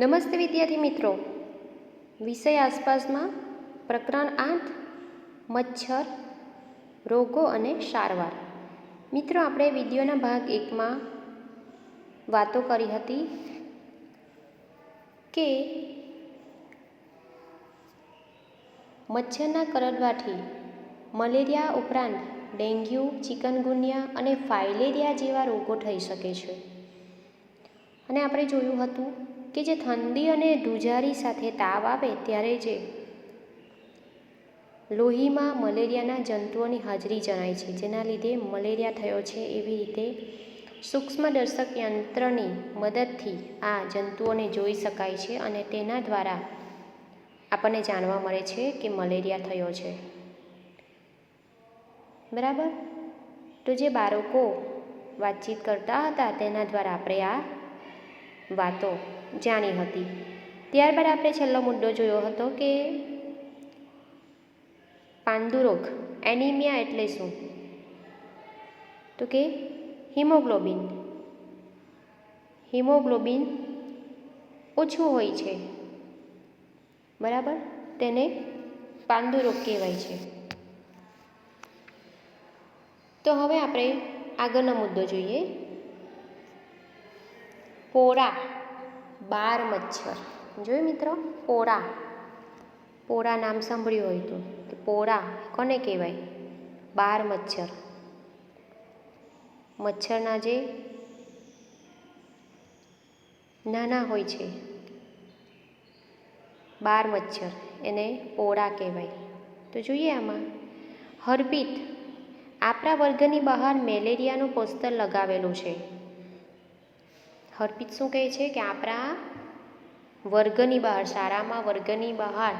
નમસ્તે વિદ્યાર્થી મિત્રો. વિષય આસપાસમાં પ્રકરણ આઠ, મચ્છર, રોગો અને સારવાર. મિત્રો, આપણે વિડીયોના ભાગ એકમાં વાતો કરી હતી કે મચ્છરના કરડવાથી મલેરિયા ઉપરાંત ડેન્ગ્યુ, ચિકનગુનિયા અને ફાઇલેરિયા જેવા રોગો થઈ શકે છે. અને આપણે જોયું હતું કે જે ઠંડી અને ધ્રુજારી સાથે તાવ આવે ત્યારે જે લોહીમાં મલેરિયાના જંતુઓની હાજરી જણાય છે, જેના લીધે મલેરિયા થયો છે એવી રીતે સૂક્ષ્મદર્શક યંત્રની મદદથી આ જંતુઓને જોઈ શકાય છે અને તેના દ્વારા આપણને જાણવા મળે છે કે મલેરિયા થયો છે. બરાબર? તો જે બાળકો વાતચીત કરતા હતા તેના દ્વારા આપણે આ વાતો જાણી હતી. ત્યારબાદ આપણે છેલ્લો મુદ્દો જોયો હતો કે પાંદુરોગ, એનિમિયા એટલે શું? તો કે હિમોગ્લોબિન. હિમોગ્લોબિન ઓછું હોય છે. બરાબર? તેને પાંદુરોગ કહેવાય છે. તો હવે આપણે આગળનો મુદ્દો જોઈએ. પોળા બાર મચ્છર. જોયું મિત્રો? પોળા પોળા નામ સાંભળ્યું હોય તો. કે પોળા કોને કહેવાય? બાર મચ્છર. મચ્છરના જે નાના હોય છે. બાર મચ્છર. એને પોળા કહેવાય. તો જોઈએ આમાં. હર્પિત આપણા વર્ગની બહાર મેલેરિયાનું પોસ્ટર લગાવેલું છે. હર્પિત શું કહે છે કે આપણા વર્ગની બહાર, શાળામાં વર્ગની બહાર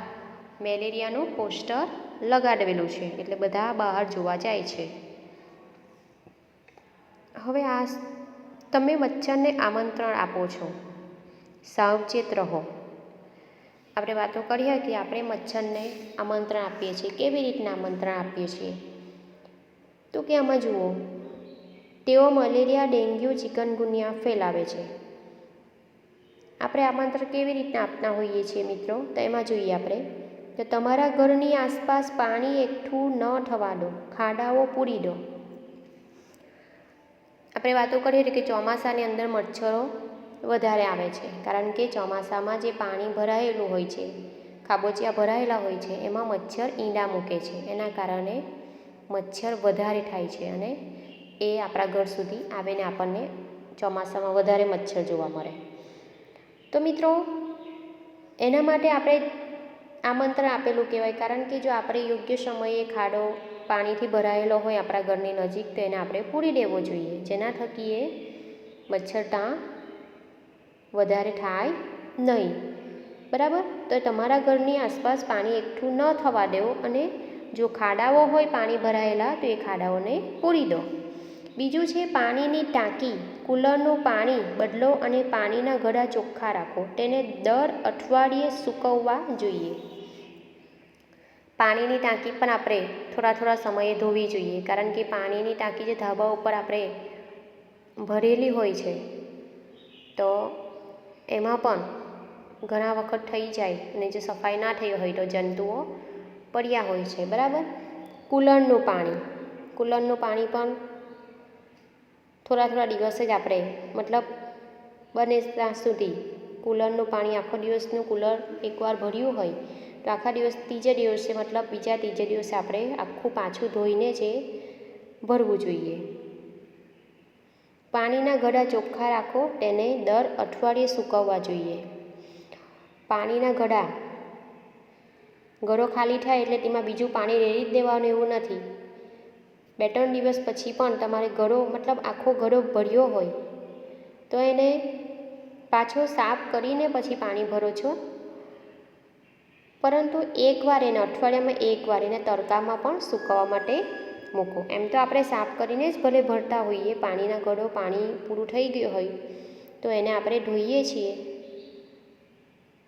મેલેરિયાનું પોસ્ટર લગાડેલું છે. એટલે બધા બહાર જોવા જાય છે. હવે આ તમે મચ્છરને આમંત્રણ આપો છો. સાવચેત રહો. આપણે વાતો કરીએ કે આપણે મચ્છરને આમંત્રણ આપીએ છીએ. કેવી રીતના આમંત્રણ આપીએ છીએ? તો કે આમાં જુઓ તેઓ મલેરિયા, ડેન્ગ્યુ ચિકનગુનિયા ફેલાવે છે. આપણે આમંત્રણ કેવી રીતના આપતા હોઈએ છીએ મિત્રો? તો એમાં જોઈએ આપણે. તો તમારા ઘરની આસપાસ પાણી એકઠું ન થવા દો. ખાડાઓ પૂરી દો. આપણે વાતો કરીએ કે ચોમાસાની અંદર મચ્છરો વધારે આવે છે. કારણ કે ચોમાસામાં જે પાણી ભરાયેલું હોય છે, ખાબોચિયા ભરાયેલા હોય છે, એમાં મચ્છર ઈંડા મૂકે છે. એના કારણે મચ્છર વધારે થાય છે અને એ આપણા ઘર સુધી આવીને આપણને ચોમાસામાં વધારે મચ્છર જોવા મળે. તો મિત્રો, એના માટે આપણે આમંત્રણ આપેલું કહેવાય. કારણ કે જો આપણે યોગ્ય સમયે ખાડો પાણીથી ભરાયેલો હોય આપણા ઘરની નજીક, તો એને આપણે પૂરી દેવો જોઈએ. જેના થકી એ મચ્છર ત્યાં વધારે થાય નહીં. બરાબર? તો તમારા ઘરની આસપાસ પાણી એકઠું ન થવા દેવો અને જો ખાડાઓ હોય પાણી ભરાયેલા, તો એ ખાડાઓને પૂરી દો. બીજું છે પાણીની ટાંકી. કુલરનું પાણી બદલો અને પાણીના ગળા ચોખ્ખા રાખો. તેને દર અઠવાડિયે સૂકવવા જોઈએ. પાણીની ટાંકી પણ આપણે થોડા થોડા સમયે ધોવી જોઈએ, કારણ કે પાણીની ટાંકી જે ધાબા ઉપર આપણે ભરેલી હોય છે, તો એમાં પણ ઘણા વખત થઈ જાય અને જો સફાઈ ના થઈ હોય તો જંતુઓ પડ્યા હોય છે. બરાબર? કુલરનું પાણી. કુલરનું પાણી પણ થોડા થોડા દિવસે જ આપણે, મતલબ બને ત્યાં સુધી કુલરનું પાણી આખો દિવસનું કુલર એકવાર ભર્યું હોય, તો આખા દિવસ, ત્રીજે દિવસે મતલબ બીજા ત્રીજે દિવસે આપણે આખું પાછું ધોઈને જ ભરવું જોઈએ. પાણીના ગળા ચોખ્ખા રાખો, તેને દર અઠવાડિયે સૂકવવા જોઈએ. પાણીના ગળા, ગળો ખાલી થાય એટલે તેમાં બીજું પાણી રેડી જ દેવાનું એવું નથી. બે ત્રણ દિવસ પછી પણ તમારે ગળો મતલબ આખો ગળો ભર્યો હોય, તો એને પાછો સાફ કરીને પછી પાણી ભરો છો. પરંતુ એકવાર એને અઠવાડિયામાં એકવાર એને તડકામાં પણ સૂકવવા માટે મૂકો. એમ તો આપણે સાફ કરીને જ ભલે ભરતા હોઈએ, પાણીના ગળો, પાણી પૂરું થઈ ગયું હોય, તો એને આપણે ધોઈએ છીએ.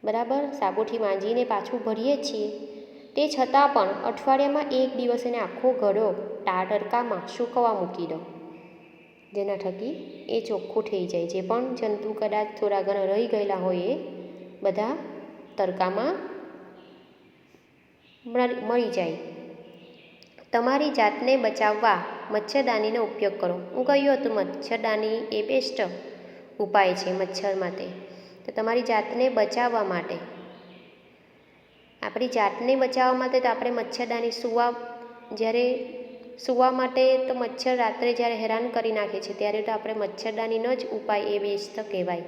બરાબર? સાબુથી માંજીને પાછું ભરીએ છીએ. તે છતાં પણ અઠવાડિયામાં એક દિવસ એને આખો ઘડો ટાટરકામાં સૂકવવા મૂકી દો. જેના થકી એ ચોખ્ખું થઈ જાય. જે પણ જંતુ કદાચ થોડા ઘણા રહી ગયેલા હોય એ બધા તડકામાં મળી જાય. તમારી જાતને બચાવવા મચ્છરદાનીનો ઉપયોગ કરો. હું કહ્યું હતું, મચ્છરદાની એ બેસ્ટ ઉપાય છે મચ્છર માટે. તો તમારી જાતને બચાવવા માટે આપણી જાતને બચાવવા માટે તો આપણે મચ્છરદાની સૂવા, જ્યારે સૂવા માટે તો મચ્છર રાત્રે જ્યારે હેરાન કરી નાખે છે, ત્યારે તો આપણે મચ્છરદાનીનો જ ઉપાય એ બેસ્ટ કહેવાય.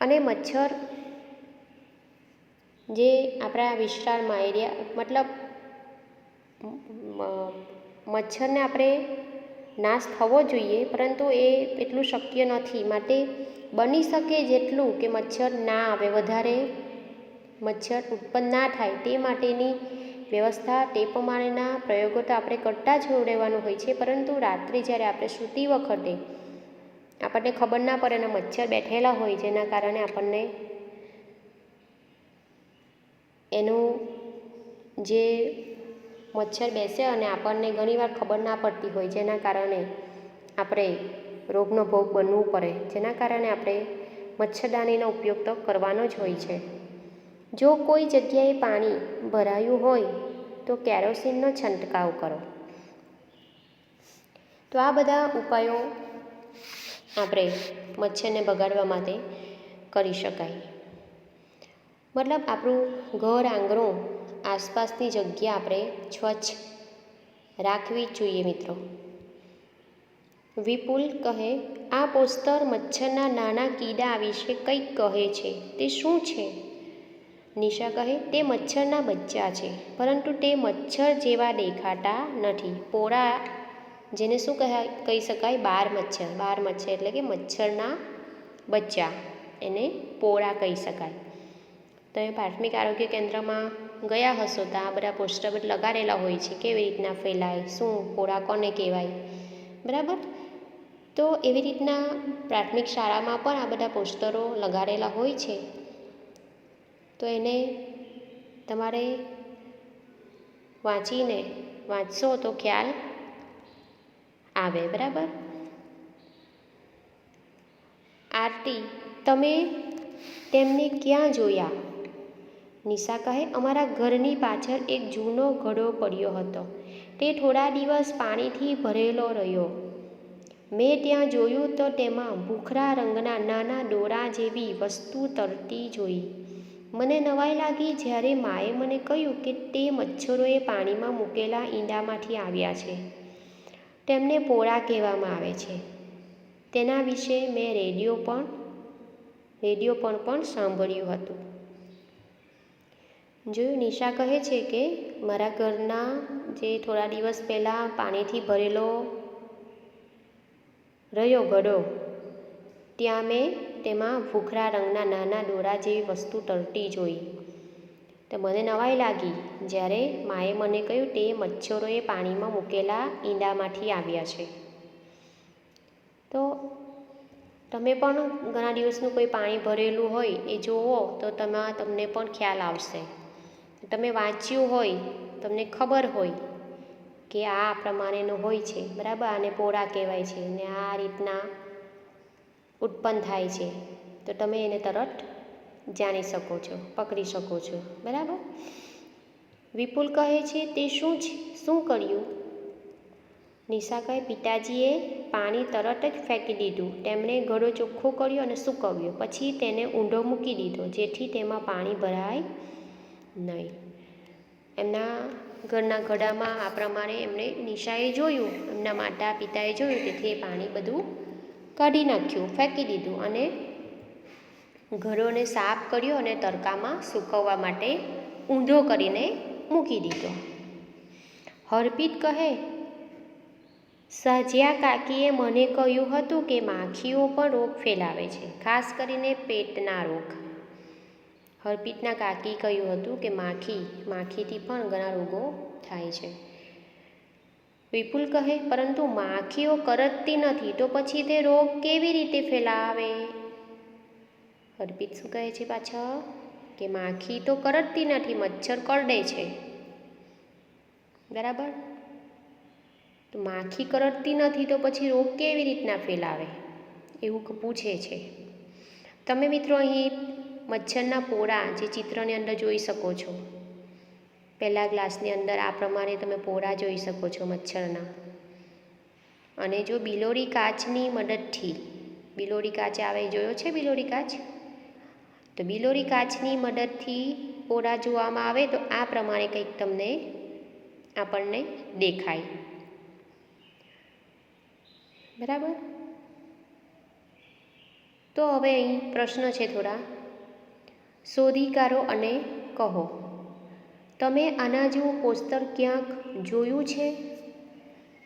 અને મચ્છર જે આપણા વિસ્તારમાં એરિયા મતલબ મચ્છરને આપણે નાશ થવો જોઈએ, પરંતુ એ એટલું શક્ય નથી. માટે બની શકે જેટલું કે મચ્છર ના આવે, વધારે મચ્છર ઉત્પન્ન ના થાય તે માટેની વ્યવસ્થા તે પ્રમાણેના પ્રયોગો તો આપણે કરતા જ રહેવાનું હોય છે. પરંતુ રાત્રે જ્યારે આપણે સૂતી વખતે આપણને ખબર ના પડે અને મચ્છર બેઠેલા હોય જેના કારણે આપણને એનું જે મચ્છર બેસે અને આપણને ઘણીવાર ખબર ના પડતી હોય જેના કારણે આપણે રોગનો ભોગ બનવું પડે, જેના કારણે આપણે મચ્છરદાનીનો ઉપયોગ તો કરવાનો જ હોય છે. જો કોઈ જગ્યાએ પાણી ભરાયું હોય, તો કેરોસીનનો છંટકાવ કરો. તો આ બધા ઉપાયો આપણે મચ્છરને બગાડવા માટે કરી શકાય. મતલબ આપણું ઘર આંગણું આસપાસની જગ્યા આપણે સ્વચ્છ રાખવી જોઈએ મિત્રો. વિપુલ કહે, આ પોસ્ટર મચ્છરના નાના કીડા વિશે કંઈક કહે છે. તે શું છે? નિશા કહે, તે મચ્છરના બચ્ચા છે, પરંતુ તે મચ્છર જેવા દેખાતા નથી. પોળા જેને શું કહે, કહી શકાય? બાર મચ્છર. બાર મચ્છર એટલે કે મચ્છરના બચ્ચા. એને પોળા કહી શકાય. તમે પ્રાથમિક આરોગ્ય કેન્દ્રમાં ગયા હશો તો આ બધા પોસ્ટર બધા લગાડેલા હોય છે. કેવી રીતના ફેલાય? શું? પોળા કોને કહેવાય? બરાબર? તો એવી રીતના પ્રાથમિક શાળામાં પણ આ બધા પોસ્ટરો લગાડેલા હોય છે. તો એને તમારે વાંચીને વાંચશો તો ખ્યાલ આવે, બરાબર? આરતી, તમે તેમને ક્યાં જોયા? નિશા કહે, અમારા ઘરની પાછળ એક જૂનો ઘડો પડ્યો હતો. તે થોડા દિવસ પાણીથી ભરેલો રહ્યો. મેં ત્યાં જોયું તો તેમાં ભૂખરા રંગના નાના દોરા જેવી વસ્તુ તરતી જોઈ. મને નવાઈ લાગી જ્યારે માએ મને કહ્યું કે તે મચ્છરોએ પાણીમાં મૂકેલા ઈંડામાંથી આવ્યા છે. તેમને પોળા કહેવામાં આવે છે. તેના વિશે મેં રેડિયો પણ રેડિયો પણ પણ સાંભળ્યું હતું. જોયું નિશા કહે છે કે મારા ઘરના જે થોડા દિવસ પહેલાં પાણીથી ભરેલો રહ્યો ઘડો ત્યાં મેં તેમાં ભૂખરા રંગના નાના દોરા જેવી વસ્તુ તરતી જોઈ. તો મને નવાઈ લાગી જ્યારે માએ મને કહ્યું, તે મચ્છરોએ પાણીમાં મૂકેલા ઈંડામાંથી આવ્યા છે. તો તમે પણ ઘણા દિવસનું કોઈ પાણી ભરેલું હોય એ જુઓ તો તેમાં, તમને પણ ખ્યાલ આવશે. તમે વાંચ્યું હોય, તમને ખબર હોય કે આ પ્રમાણેનું હોય છે, બરાબર? આને પોળા કહેવાય છે. ને આ રીતના ઉત્પન્ન થાય છે. તો તમે એને તરત જાણી શકો છો, પકડી શકો છો. બરાબર? વિપુલ કહે છે, તે શું છે? શું કર્યું? નિશા કહે, પિતાજીએ પાણી તરત જ ફેંકી દીધું. તેમણે ઘડો ચોખ્ખો કર્યો અને સૂકવ્યો. પછી તેને ઊંડો મૂકી દીધો, જેથી તેમાં પાણી ભરાય નહીં. એમના ઘરના ઘડામાં આ પ્રમાણે એમણે નિશાએ જોયું. એમના માતા પિતાએ જોયું, તેથી એ પાણી બધું કાઢી નાખ્યું, ફેંકી દીધું અને ઘરોને સાફ કર્યો અને તડકામાં સૂકવવા માટે ઊંધો કરીને મૂકી દીધો. હરપીત કહે સહજિયા કાકીએ મને કહ્યું હતું કે માખીઓ પણ રોગ ફેલાવે છે, ખાસ કરીને પેટના રોગ. હરપીતના કાકી કહ્યું હતું કે માખી, માખીથી પણ ઘણા રોગો થાય છે. વિપુલ કહે, પરંતુ માખીઓ કરડતી નથી, તો પછી તે રોગ કેવી રીતે ફેલાવે? અર્પિત શું કહે છે પાછળ? કે માખી તો કરડતી નથી, મચ્છર કરડે છે. બરાબર? તો માખી કરડતી નથી, તો પછી રોગ કેવી રીતના ફેલાવે? એવું પૂછે છે. તમે મિત્રો અહીં મચ્છરના પોરા જે ચિત્રની અંદર જોઈ શકો છો. પહેલા ગ્લાસની અંદર આ પ્રમાણે તમે પોરા જોઈ શકો છો મચ્છરના. અને જો બિલોરી કાચની મદદથી, બિલોરી કાચ આવે, જોયો છે બિલોરી કાચ? તો બિલોરી કાચની મદદથી પોરા જોવામાં આવે તો આ પ્રમાણે કંઈક તમને આપણને દેખાય. બરાબર? તો હવે અહીં પ્રશ્ન છે થોડા. શોધી કાઢો અને કહો. તમે આના જેવું પોસ્ટર ક્યાંક જોયું છે?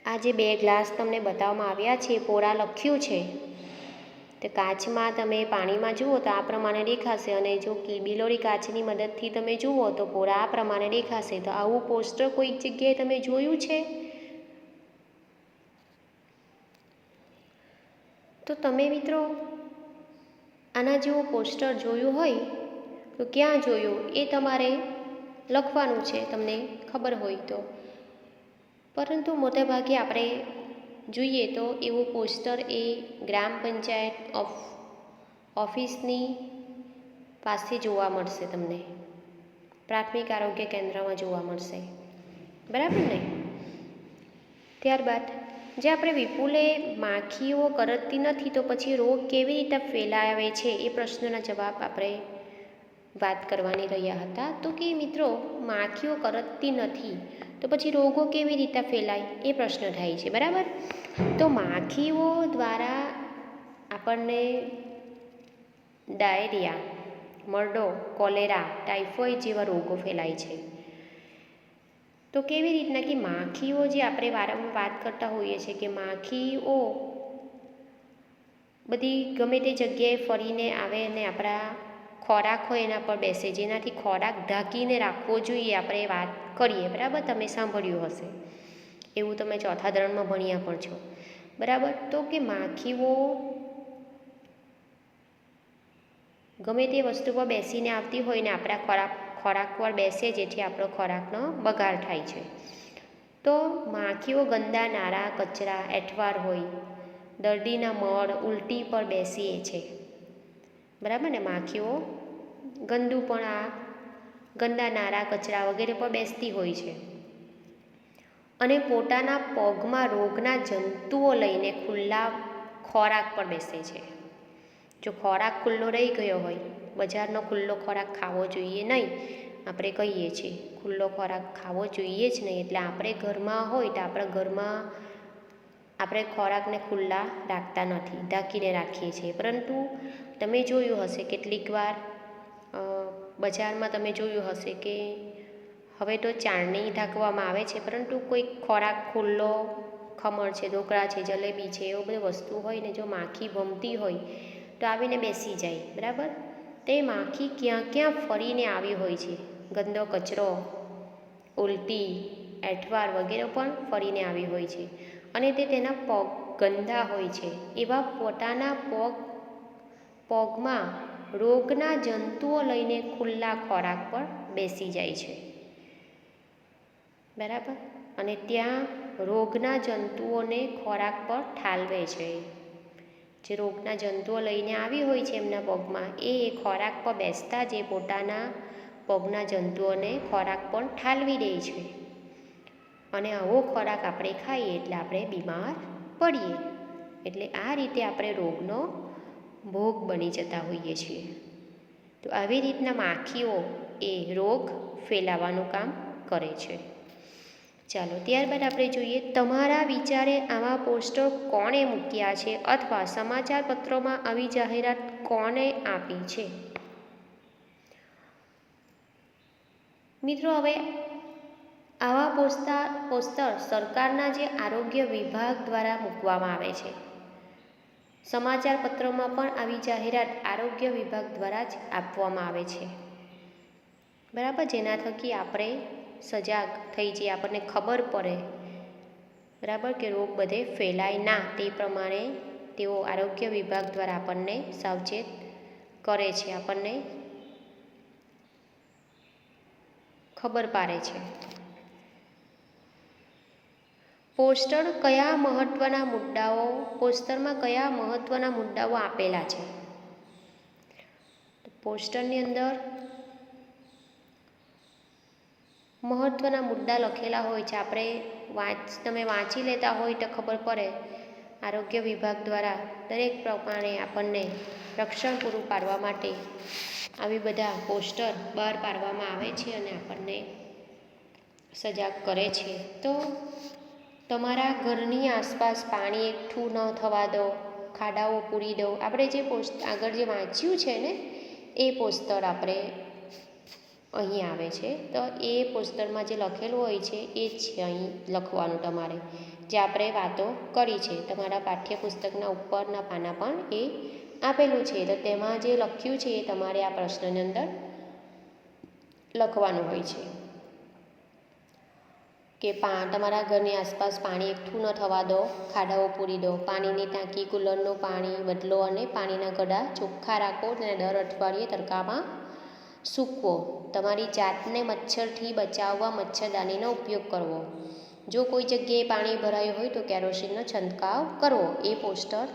આ જે બે ગ્લાસ તમને બતાવવામાં આવ્યા છે, પોરા લખ્યું છે. તો કાચમાં તમે પાણીમાં જુઓ તો આ પ્રમાણે દેખાશે અને જો બિલોડી કાચની મદદથી તમે જુઓ તો પોરા આ પ્રમાણે દેખાશે. તો આવું પોસ્ટર કોઈક જગ્યાએ તમે જોયું છે? તો તમે મિત્રો, આના જેવું પોસ્ટર જોયું હોય તો ક્યાં જોયું? એ તમારે લખવાનું છે, તમને ખબર હોય તો. પરંતુ મોટે ભાગે આપણે જોઈએ તો એવું પોસ્ટર એ ગ્રામ પંચાયત ઓફ, ઓફિસની પાસે જોવા મળશે તમને. પ્રાથમિક આરોગ્ય કેન્દ્રમાં જોવા મળશે. બરાબર ને? ત્યારબાદ, જે આપણે વિપુલે માખીઓ કરતી નથી તો પછી રોગ કેવી રીતે ફેલાવે છે એ પ્રશ્નના જવાબ આપણે વાત કરવાની રહ્યા હતા તો કે મિત્રો, માખીઓ કરતતી નથી. તો પછી રોગો કેવી રીતે ફેલાય? એ પ્રશ્ન થાય છે, બરાબર? તો માખીઓ દ્વારા આપણને ડાયરિયા, મરડો, કોલેરા ટાઇફોઇડ જેવા રોગો ફેલાય છે. તો કેવી રીતના કે માખીઓ જે આપણે વારંવાર વાત કરતા હોઈએ છીએ કે માખીઓ બધી ગમે તે જગ્યાએ ફરીને આવે અને આપણા ખોરાક હોય એના પર બેસે. જેનાથી ખોરાક ઢાંકીને રાખવો જોઈએ, આપણે વાત કરીએ. બરાબર? તમે સાંભળ્યું હશે. એવું તમે ચોથા ધોરણમાં ભણ્યા પણ છો. બરાબર? તો કે માખીઓ ગમે તે વસ્તુ પર બેસીને આવતી હોય ને આપણા ખોરાક ખોરાક પર બેસે, જેથી આપણો ખોરાકનો બગાડ થાય છે. તો માખીઓ ગંદા, નારા, કચરા, એઠવાર હોય, દર્દીના મળ, ઉલટી પર બેસીએ છે. બરાબર ને? માખીઓ ગંદુ પણ આ ગંદા નારા કચરા વગેરે પર બેસતી હોય છે. અને પોતાના પગમાં રોગના જંતુઓ લઈને ખુલ્લા ખોરાક પર બેસે છે. જો ખોરાક ખુલ્લો રહી ગયો હોય, બજારનો ખુલ્લો ખોરાક ખાવો જોઈએ નહીં, આપણે કહીએ છીએ. ખુલ્લો ખોરાક ખાવો જોઈએ જ નહીં, એટલે આપણે ઘરમાં હોય તો આપણા ઘરમાં આપણે ખોરાકને ખુલ્લા રાખતા નથી, ઢાંકીને રાખીએ છીએ. પરંતુ તમે જોયું હશે કેટલીક વાર બજારમાં તમે જોયું હશે કે હવે તો ચાળણી ઢાંકવામાં આવે છે, પરંતુ કોઈક ખોરાક ખુલ્લો, ખમણ છે, ઢોકળા છે, જલેબી છે, એવું બધી વસ્તુ હોય ને જો માખી ભમતી હોય, તો આવીને બેસી જાય, બરાબર? તે માખી ક્યાં ક્યાં ફરીને આવી હોય છે, ગંદો કચરો, ઉલટી, એઠવાર વગેરે પણ ફરીને આવી હોય છે અને તે તેના પગ ગંદા હોય છે, એવા પોતાના પગ, પગમાં રોગના જંતુઓ લઈને ખુલ્લા ખોરાક પર બેસી જાય છે. બરાબર? અને ત્યાં રોગના જંતુઓને ખોરાક પર ઠાલવે છે. જે રોગના જંતુઓ લઈને આવી હોય છે એમના પગમાં, એ ખોરાક પર બેસતા જે પોતાના પગના જંતુઓને ખોરાક પર ઠાલવી દે છે. અને આવો ખોરાક આપણે ખાઈએ એટલે આપણે બીમાર પડીએ. એટલે આ રીતે આપણે રોગનો ભોગ બની જતા હોઈએ છીએ. તો આવી રીતના માખીઓ એ રોગ ફેલાવાનું કામ કરે છે. ચાલો ત્યારબાદ આપણે જોઈએ તમારા વિચારે આવા પોસ્ટર કોણે મૂક્યા છે અથવા સમાચાર પત્રોમાં આવી જાહેરાત કોણે આપી છે? મિત્રો, હવે આવા પોસ્ટર પોસ્ટર સરકારના જે આરોગ્ય વિભાગ દ્વારા મૂકવામાં આવે છે. સમાચાર પત્રોમાં પણ આવી જાહેરાત આરોગ્ય વિભાગ દ્વારા જ આપવામાં આવે છે. બરાબર? જેના થકી આપણે સજાગ થઈ જઈએ, આપણને ખબર પડે. બરાબર? કે રોગ બધે ફેલાય ના, તે પ્રમાણે તેઓ આરોગ્ય વિભાગ દ્વારા આપણને સાવચેત કરે છે, આપણને ખબર પાડે છે. પોસ્ટર કયા મહત્ત્વના મુદ્દાઓ, પોસ્ટરમાં કયા મહત્ત્વના મુદ્દાઓ આપેલા છે? પોસ્ટરની અંદર મહત્ત્વના મુદ્દા લખેલા હોય છે. આપણે વાંચ, તમે વાંચી લેતા હોય તો ખબર પડે. આરોગ્ય વિભાગ દ્વારા દરેક પ્રમાણે આપણને રક્ષણ પૂરું પાડવા માટે આવી બધા પોસ્ટર બહાર પાડવામાં આવે છે અને આપણને સજાગ કરે છે. તો તમારા ઘરની આસપાસ પાણી એકઠું ન થવા દો, ખાડાઓ પૂરી દો. આપણે જે પોસ્ટ આગળ જે વાંચ્યું છે ને, એ પોસ્ટર આપણે અહીં આવે છે. તો એ પોસ્ટરમાં જે લખેલું હોય છે, એ જ છે અહીં લખવાનું તમારે. જે આપણે વાતો કરી છે, તમારા પાઠ્યપુસ્તકના ઉપરના પાના પણ એ આપેલું છે. તો તેમાં જે લખ્યું છે, એ તમારે આ પ્રશ્નની અંદર લખવાનું હોય છે. કે પા, તમારા ઘરની આસપાસ પાણી એકઠું ન થવા દો, ખાડાઓ પૂરી દો. પાણીની ટાંકી, કુલરનું પાણી બદલો અને પાણીના ગડા ચોખ્ખા રાખો અને દર અઠવાડિયે તડકામાં સૂકવો. તમારી જાતને મચ્છરથી બચાવવા મચ્છરદાનીનો ઉપયોગ કરવો. જો કોઈ જગ્યાએ પાણી ભરાયું હોય તો કેરોસીનનો છંટકાવ કરવો. એ પોસ્ટર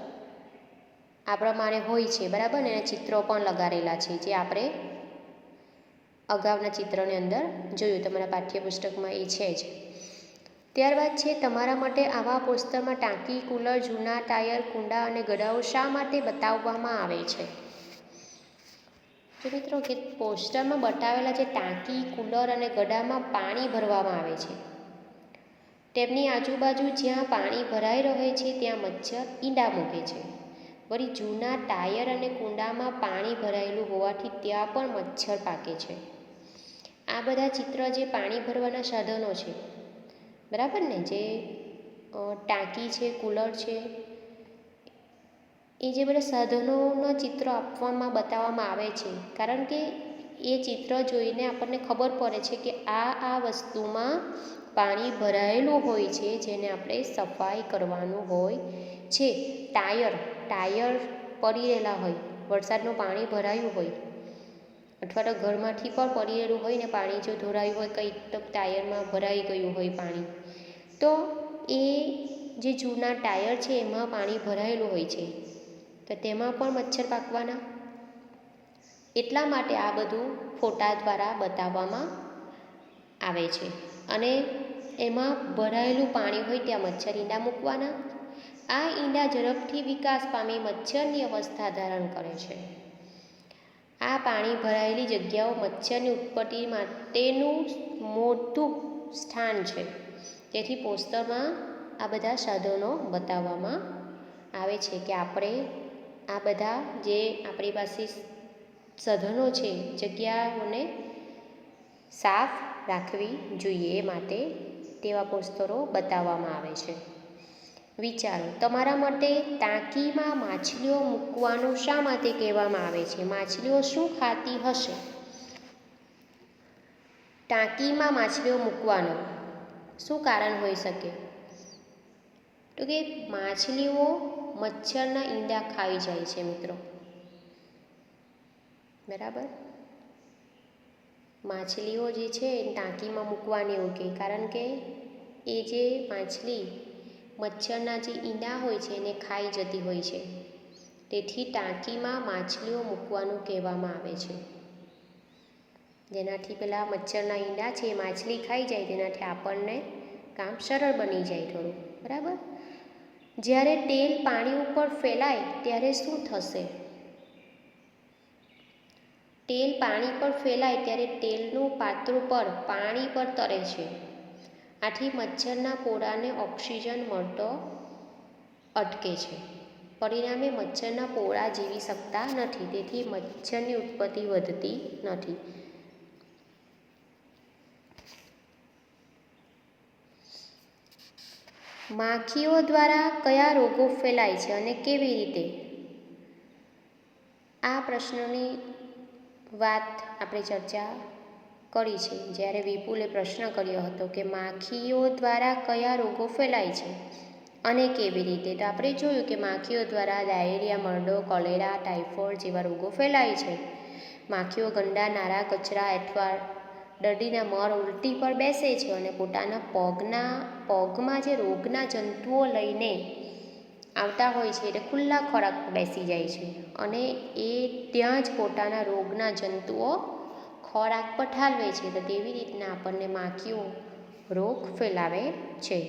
આ પ્રમાણે હોય છે, બરાબર? ને એના ચિત્રો પણ લગાડેલા છે, જે આપણે અગાઉના ચિત્રની અંદર જોયું. તમારા પાઠ્યપુસ્તકમાં એ છે જ. ત્યારબાદ છે, તમારા માટે આવા પોસ્ટરમાં ટાંકી, કુલર, જૂના ટાયર, કુંડા અને ગડાઓ શા માટે બતાવવામાં આવે છે? તો મિત્રો કે પોસ્ટરમાં બતાવેલા જે ટાંકી, કુલર અને ગડામાં પાણી ભરવામાં આવે છે. તેમની આજુબાજુ જ્યાં પાણી ભરાઈ રહે છે, ત્યાં મચ્છર ઈંડા મૂકે છે. વળી જૂના ટાયર અને કુંડામાં પાણી ભરાયેલું હોવાથી ત્યાં પણ મચ્છર પાકે છે. આ બધા ચિત્ર જે પાણી ભરવાના સાધનો છે બરાબર ને? જે ટાંકી છે, કુલર છે, એ જે બધા સાધનોના ચિત્ર આપવામાં, બતાવવામાં આવે છે. કારણ કે એ ચિત્ર જોઈને આપણને ખબર પડે છે કે આ આ વસ્તુમાં પાણી ભરાયેલું હોય છે, જેને આપણે સફાઈ કરવાનું હોય છે. ટાયર ટાયર પડી રહેલા હોય, વરસાદનું પાણી ભરાયું હોય. અથવા તો ઘરમાંથી પણ પડી રહેલું હોય ને પાણી જો ધોરાયું હોય, કંઈક તો ટાયરમાં ભરાઈ ગયું હોય પાણી. તો એ જે જૂના ટાયર છે એમાં પાણી ભરાયેલું હોય છે. તો તેમાં પણ મચ્છર પાકવાના. એટલા માટે આ બધું ફોટા દ્વારા બતાવવામાં આવે છે. અને એમાં ભરાયેલું પાણી હોય ત્યાં મચ્છર ઈંડા મૂકવાના. આ ઈંડા ઝડપથી વિકાસ પામી મચ્છરની અવસ્થા ધારણ કરે છે. આ પાણી ભરાયેલી જગ્યાઓ મચ્છરની ઉત્પત્તિ માટેનું મોટું સ્થાન છે. તેથી પોસ્ટરમાં આ બધા સાધનો બતાવવામાં આવે છે કે આપણે આ બધા જે આપણી પાસે સાધનો છે, જગ્યાઓને સાફ રાખવી જોઈએ એ માટે તેવા પોસ્ટરો બતાવવામાં આવે છે. વિચારો, તમારા માટે ટાંકીમાં માછલીઓ મૂકવાનું શા માટે કહેવામાં આવે છે? માછલીઓ શું ખાતી હશે? ટાંકીમાં માછલીઓ મૂકવાનો. શું કારણ હોઈ શકે? તો કે માછલીઓ મચ્છરના ઈંડા ખાઈ જાય છે મિત્રો. બરાબર? માછલીઓ જે છે એ ટાંકીમાં મૂકવાની ઓકે કારણ કે એ જે માછલી મચ્છરના જે ઈંડા હોય છે એને ખાઈ જતી હોય છે. તેથી ટાંકીમાં માછલીઓ મૂકવાનું કહેવામાં આવે છે. જેનાથી પેલા મચ્છરના ઈંડા છે એ માછલી ખાઈ જાય, તેનાથી આપણને કામ સરળ બની જાય થોડું, બરાબર? જ્યારે તેલ પાણી ઉપર ફેલાય, ત્યારે શું થશે? તેલ પાણી પર ફેલાય ત્યારે તેલનું પાત્રું પર પાણી પર તરે છે. આથી મચ્છરના પોળાને ઓક્સિજન મળતો અટકે છે. પરિણામે મચ્છરના પોળા જીવી શકતા નથી, તેથી મચ્છરની ઉત્પત્તિ વધતી નથી. માખીઓ દ્વારા કયા રોગો ફેલાય છે અને કેવી રીતે? આ પ્રશ્નની વાત આપણે ચર્ચા કરી છે. જ્યારે વિપુલે પ્રશ્ન કર્યો હતો કે માખીઓ દ્વારા કયા રોગો ફેલાય છે અને કેવી રીતે, તો આપણે જોયું કે માખીઓ દ્વારા ડાયેરિયા, મરડો, કોલેરા ટાઇફોઇડ જેવા રોગો ફેલાય છે. માખીઓ ગંદા, નારા, કચરા અથવા દર્દીના મર ઉલટી પર બેસે છે અને પોતાના પગના, પગમાં જે રોગના જંતુઓ લઈને આવતા હોય છે એટલે ખુલ્લા ખોરાક બેસી જાય છે. અને એ ત્યાં જ પોતાના રોગના જંતુઓ ખોરાક પર છે. તો તેવી રીતના આપણને માખીઓ રોગ ફેલાવે છે.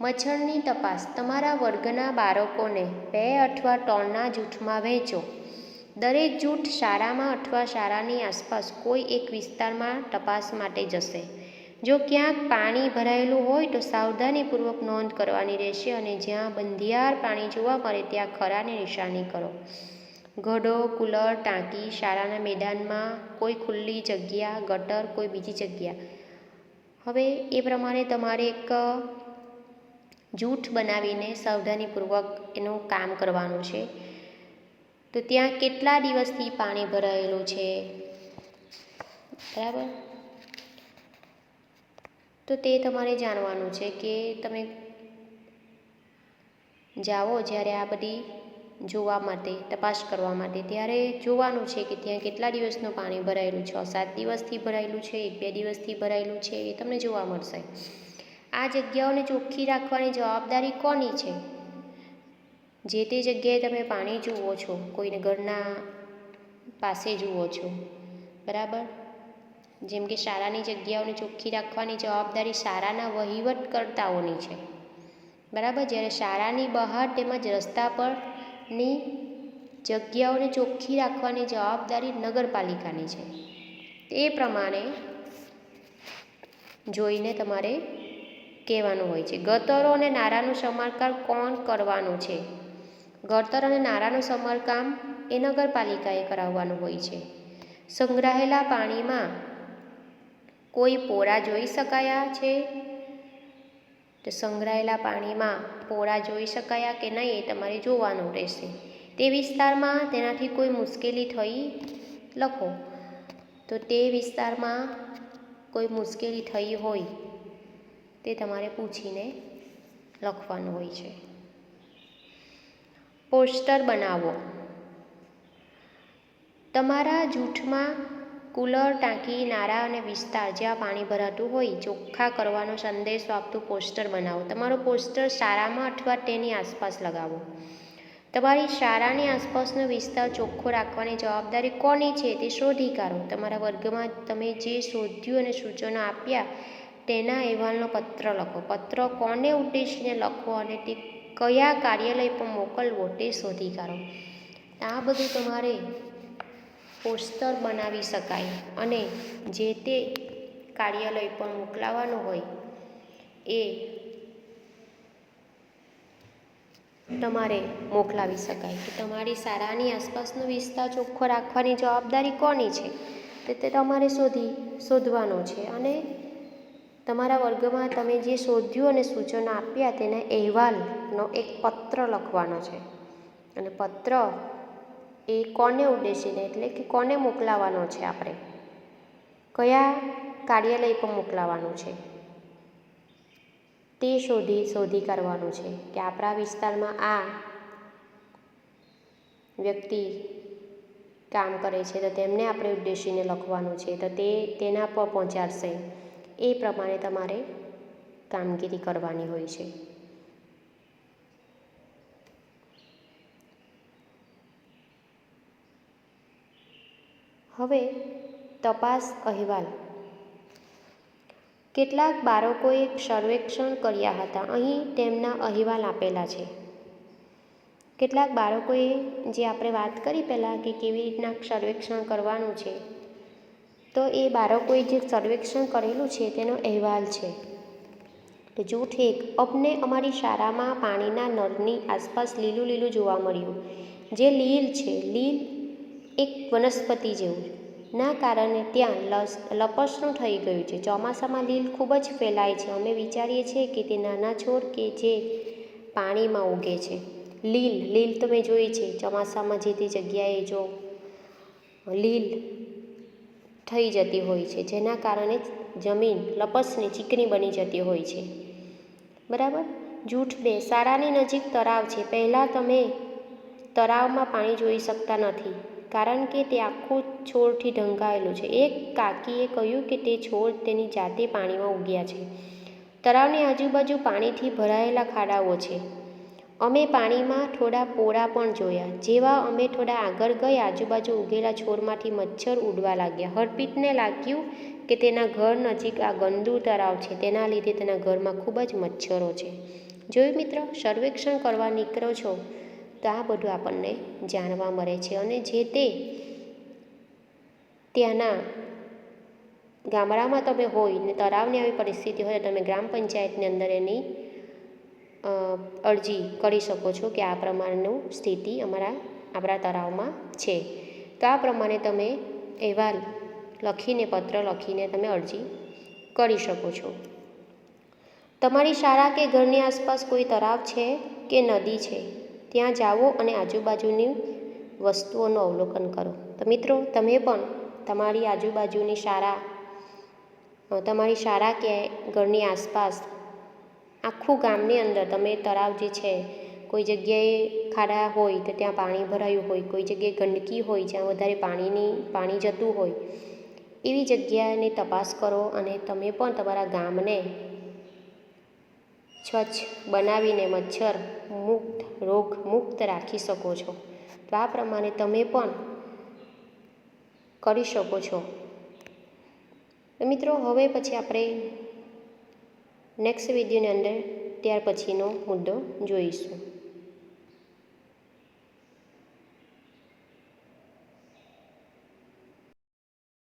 મચ્છરની તપાસ. તમારા વર્ગના બાળકોને બે અથવા ત્રણના જૂથમાં વહેંચો. દરેક જૂથ શાળામાં અથવા શાળાની આસપાસ કોઈ એક વિસ્તારમાં તપાસ માટે જશે. જો ક્યાંક પાણી ભરાયેલું હોય તો સાવધાનીપૂર્વક નોંધ કરવાની રહેશે અને જ્યાં બંધિયાર પાણી જોવા મળે ત્યાં ખરાની નિશાની કરો. ઘડો, કુલર, ટાંકી, શાળાના મેદાનમાં કોઈ ખુલ્લી જગ્યા, ગટર, કોઈ બીજી જગ્યા. હવે એ પ્રમાણે તમારે એક જૂઠ બનાવીને સાવધાનીપૂર્વક એનું કામ કરવાનું છે. તો ત્યાં કેટલા દિવસથી પાણી ભરાયેલું છે? બરાબર? તો તે તમારે જાણવાનું છે કે તમે જાઓ જ્યારે આ બધી જોવા માટે, તપાસ કરવા માટે, ત્યારે જોવાનું છે કે ત્યાં કેટલા દિવસનું પાણી ભરાયેલું છે? સાત દિવસથી ભરાયેલું છે, એક બે દિવસથી ભરાયેલું છે, એ તમને જોવા મળશે. આ જગ્યાઓને ચોખ્ખી રાખવાની જવાબદારી કોની છે? જે તે જગ્યાએ તમે પાણી જુઓ છો, કોઈને ઘરના પાસે જુઓ છો, બરાબર? જેમ કે શાળાની જગ્યાઓને ચોખ્ખી રાખવાની જવાબદારી શાળાના વહીવટકર્તાઓની છે, બરાબર? જ્યારે શાળાની બહાર તેમજ રસ્તા પરની જગ્યાઓને ચોખ્ખી રાખવાની જવાબદારી નગરપાલિકાની છે. તે પ્રમાણે જોઈને તમારે કહેવાનું હોય છે, ગતરો અને નારાનું સમારકામ કોણ કરવાનું છે? ગટર અને નારાનું સમારકામ એ નગરપાલિકાએ કરાવવાનું હોય છે. સંગ્રહાયેલા પાણીમાં કોઈ પોરા જોઈ શકાયા છે? તો સંગ્રહાયેલા પાણીમાં પોરા જોઈ શકાયા કે નહીં એ તમારે જોવાનું રહેશે. તે વિસ્તારમાં તેનાથી કોઈ મુશ્કેલી થઈ? લખો. તો તે વિસ્તારમાં કોઈ મુશ્કેલી થઈ હોય તે તમારે પૂછીને લખવાનું હોય છે. પોસ્ટર બનાવો. તમારા જૂઠમાં કુલર ટાંકી, નારા અને વિસ્તાર જ્યાં પાણી ભરાતું હોય, ચોખ્ખા કરવાનો સંદેશો આપતું પોસ્ટર બનાવો. તમારો પોસ્ટર શાળામાં અથવા તેની આસપાસ લગાવો. તમારી શાળાની આસપાસનો વિસ્તાર ચોખ્ખો રાખવાની જવાબદારી કોની છે તે શોધી કાઢો. તમારા વર્ગમાં તમે જે શોધ્યું અને સૂચનો આપ્યા, તેના અહેવાલનો પત્ર લખો. પત્ર કોને ઉદ્દેશીને લખો અને તે કયા કાર્યાલય પર મોકલવો તે શોધી કાઢો. આ બધું તમારે પોસ્ટર બનાવી શકાય અને જે તે કાર્યાલય પર મોકલાવાનું હોય એ તમારે મોકલાવી શકાય. કે તમારી શાળાની આસપાસનો વિસ્તાર ચોખ્ખો રાખવાની જવાબદારી કોની છે? તે તે તમારે શોધી, શોધવાનો છે અને તમારા વર્ગમાં તમે જે શોધ્યું અને સૂચનો આપ્યા તેના અહેવાલનો એક પત્ર લખવાનો છે. અને પત્ર એ કોને ઉદ્દેશીને એટલે કે કોને મોકલાવાનો છે આપણે? કયા કાર્યાલય પર મોકલાવાનું છે? તે શોધી શોધી કાઢવાનું છે કે આપણા વિસ્તારમાં આ વ્યક્તિ કામ કરે છે તો તેમને આપણે ઉદ્દેશીને લખવાનું છે. તો તે તેના પર પહોંચાડશે. એ પ્રમાણે તમારે કામગીરી કરવાની હોય છે. હવે તપાસ અહેવાલ. કેટલાક બાળકોએ સર્વેક્ષણ કર્યા હતા. અહીં તેમના અહેવાલ આપેલા છે. કેટલાક બાળકોએ જે આપણે વાત કરી પહેલાં કે કેવી રીતના સર્વેક્ષણ કરવાનું છે તો એ બાળકોએ જે સર્વેક્ષણ કરેલું છે તેનો અહેવાલ છે. જૂઠ એક અમને અમારી શાળામાં પાણીના નળની આસપાસ લીલું લીલું જોવા મળ્યું. જે લીલ છે, લીલ એક વનસ્પતિ જેવું. ના કારણે ત્યાં લસ, લપસણું થઈ ગયું છે. ચોમાસામાં લીલ ખૂબ જ ફેલાય છે. અમે વિચારીએ છીએ કે તે નાના છોડ કે જે પાણીમાં ઉગે છે. લીલ લીલ તો મેં જોઈ છે. ચોમાસામાં જે તે જગ્યાએ જો, લીલ થઈ જતી હોય છે, જેના કારણે જમીન લપસણી ચીકણી બની જતી હોય છે. બરાબર? જૂઠ બે શાળાની નજીક તળાવ છે. પહેલાં તમે તળાવમાં પાણી જોઈ શકતા નથી, કારણ કે તે આખું છોડથી ઢંકાયેલું છે. એક કાકીએ કહ્યું કે તે છોડ તેની જાતે પાણીમાં ઉગ્યા છે. તળાવની આજુબાજુ પાણીથી ભરાયેલા ખાડાઓ છે. અમે પાણીમાં થોડા પોળા પણ જોયા, જેવા અમે થોડા આગળ ગઈ આજુબાજુ ઉગેલા છોડમાંથી મચ્છર ઉડવા લાગ્યા. હરપીતને લાગ્યું કે તેના ઘર નજીક આ ગંદુ તળાવ છે, તેના લીધે તેના ઘરમાં ખૂબ જ મચ્છરો છે. જોયું મિત્ર, સર્વેક્ષણ કરવા નીકળો છો, તો આ બધું આપણને જાણવા મળે છે અને જે તે ત્યાંના ગામડામાં તમે હોય ને તળાવની આવી પરિસ્થિતિ હોય તો તમે ગ્રામ પંચાયતની અંદર એની અરજી કરી શકો છો કે આ પ્રમાણનું સ્થિતિ અમારા, આપણા તળાવમાં છે. તો આ પ્રમાણે તમે અહેવાલ લખીને, પત્ર લખીને તમે અરજી કરી શકો છો. તમારી શાળા કે ઘરની આસપાસ કોઈ તળાવ છે કે નદી છે? ત્યાં જાઓ અને આજુબાજુની વસ્તુઓનું અવલોકન કરો. તો મિત્રો, તમે પણ તમારી આજુબાજુની શાળા તમારી શાળા કે ઘરની આસપાસ આખું ગામની અંદર તમે તળાવ જે છે, કોઈ જગ્યાએ ખાડા હોય તો ત્યાં પાણી ભરાયું હોય, કોઈ જગ્યાએ ગંદકી હોય, જ્યાં વધારે પાણીની, પાણી જતું હોય, એવી જગ્યાની તપાસ કરો અને તમે પણ તમારા ગામને સ્વચ્છ બનાવીને મચ્છર મુક્ત, રોગ મુક્ત રાખી શકો છો. તો આ પ્રમાણે તમે પણ કરી શકો છો. મિત્રો, હવે પછી આપણે નેક્સ્ટ વિડીયોની અંદર ત્યાર પછીનો મુદ્દો જોઈશું.